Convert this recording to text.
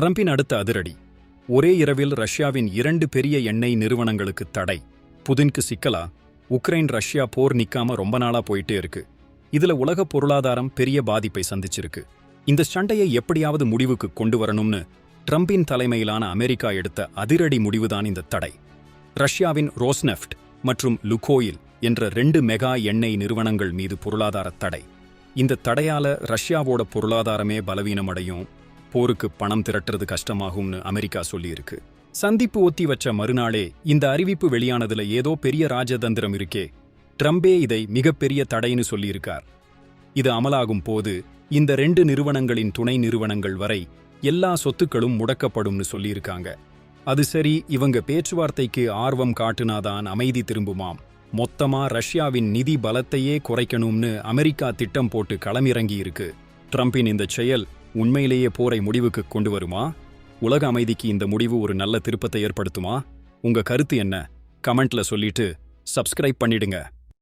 ட்ரம்பின் அடுத்த அதிரடி. ஒரே இரவில் ரஷ்யாவின் இரண்டு பெரிய எண்ணெய் நிறுவனங்களுக்கு தடை. புதின்க்கு சிக்கலா? உக்ரைன் ரஷ்யா போர் நிக்காம ரொம்ப நாளா போயிட்டே இருக்கு. இதுல உலக பொருளாதாரம் பெரிய பாதிப்பை சந்திச்சிருக்கு. இந்த சண்டையை எப்படியாவது முடிவுக்கு கொண்டு வரணும்னு ட்ரம்பின் தலைமையிலான அமெரிக்கா எடுத்த அதிரடி முடிவுதான் இந்த தடை. ரஷ்யாவின் ரோஸ்னெஃப்ட் மற்றும் லுகோயில் என்ற ரெண்டு மெகா எண்ணெய் நிறுவனங்கள் மீது பொருளாதார தடை. இந்த தடையால ரஷ்யாவோட பொருளாதாரமே பலவீனமடையும் போருக்கு பணம் திரட்டுறது கஷ்டமாகும்னு அமெரிக்கா சொல்லியிருக்கு. சந்திப்பு ஒத்தி வச்ச மறுநாளே இந்த அறிவிப்பு வெளியானதுல ஏதோ பெரிய ராஜதந்திரம் இருக்கே. ட்ரம்பே இதை மிகப்பெரிய தடைன்னு சொல்லியிருக்கார். இது அமலாகும் போது இந்த ரெண்டு நிறுவனங்களின் துணை நிறுவனங்கள் வரை எல்லா சொத்துக்களும் முடக்கப்படும்னு சொல்லியிருக்காங்க. அது சரி இவங்க பேச்சுவார்த்தைக்கு ஆர்வம் காட்டுனாதான் அமைதி திரும்புமாம். மொத்தமா ரஷ்யாவின் நிதி பலத்தையே குறைக்கணும்னு அமெரிக்கா திட்டம் போட்டு களமிறங்கி இருக்கு ட்ரம்பின் இந்த செயல் உண்மையிலேயே போரை முடிவுக்கு கொண்டு வருமா உலக அமைதிக்கு இந்த முடிவு ஒரு நல்ல திருப்பத்தை ஏற்படுத்துமா? உங்க கருத்து என்ன? கமெண்ட்ல சொல்லிட்டு சப்ஸ்கிரைப் பண்ணிடுங்க.